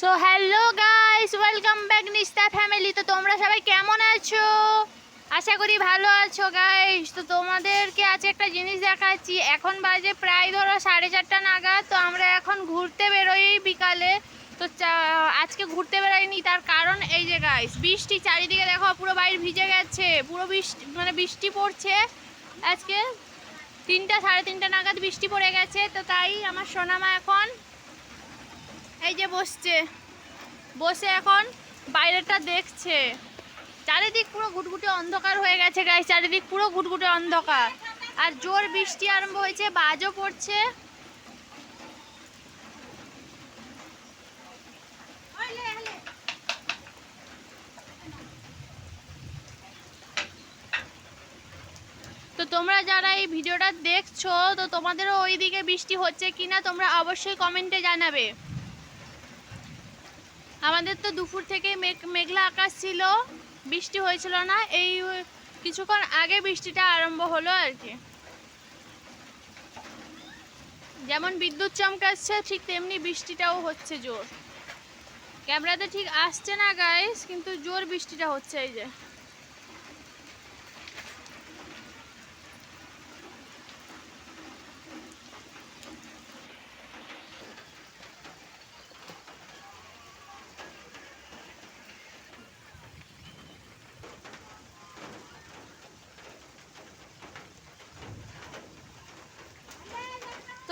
So hello guys welcome back Nista family তো তোমরা সবাই কেমন আছো? আশা করি ভালো আছো গাইস তো তোমাদেরকে আজকে একটা জিনিস দেখাচ্ছি। এখন বাজে প্রায় ধরো সাড়ে চারটা নাগাদ। তো আমরা এখন ঘুরতে বেরোই বিকালে। তো আজকে ঘুরতে বেরোয়নি তার কারণ এই যে গাইস বৃষ্টি চারিদিকে দেখো, পুরো বাইরে ভিজে গেছে। পুরো বৃষ্টি মানে বৃষ্টি পড়ছে আজকে। তিনটা, সাড়ে তিনটা নাগাদ বৃষ্টি পড়ে গেছে। তো তাই আমার সোনামা এখন এই যে বসছে। বসে এখন বাইরেটা দেখছে। চারিদিক পুরো ঘুটঘুটে অন্ধকার হয়ে গেছে গাইস চারিদিক পুরো ঘুটঘুটে অন্ধকার। আর জোর বৃষ্টি আরম্ভ হয়েছে, বাজও পড়ছে। তো তোমরা যারা এই ভিডিওটা দেখছ, তো তোমাদেরও ওইদিকে বৃষ্টি হচ্ছে কিনা তোমরা অবশ্যই কমেন্টে জানাবে। আমাদের তো দুপুর থেকে মেঘ, মেঘলা আকাশ ছিল, বৃষ্টি হয়েছিল না। এই কিছুক্ষণ আগে বৃষ্টিটা আরম্ভ হলো আর কি। যেমন বিদ্যুৎ চমকাচ্ছে, ঠিক তেমনি বৃষ্টিটাও হচ্ছে জোর। ক্যামেরাতে ঠিক আসছে না গাইস কিন্তু জোর বৃষ্টিটা হচ্ছে এই যে।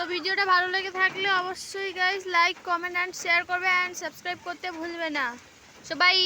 তো ভিডিওটা ভালো লেগে থাকলে অবশ্যই guys like comment and share করবে অ্যান্ড সাবস্ক্রাইব করতে ভুলবে না। সবাই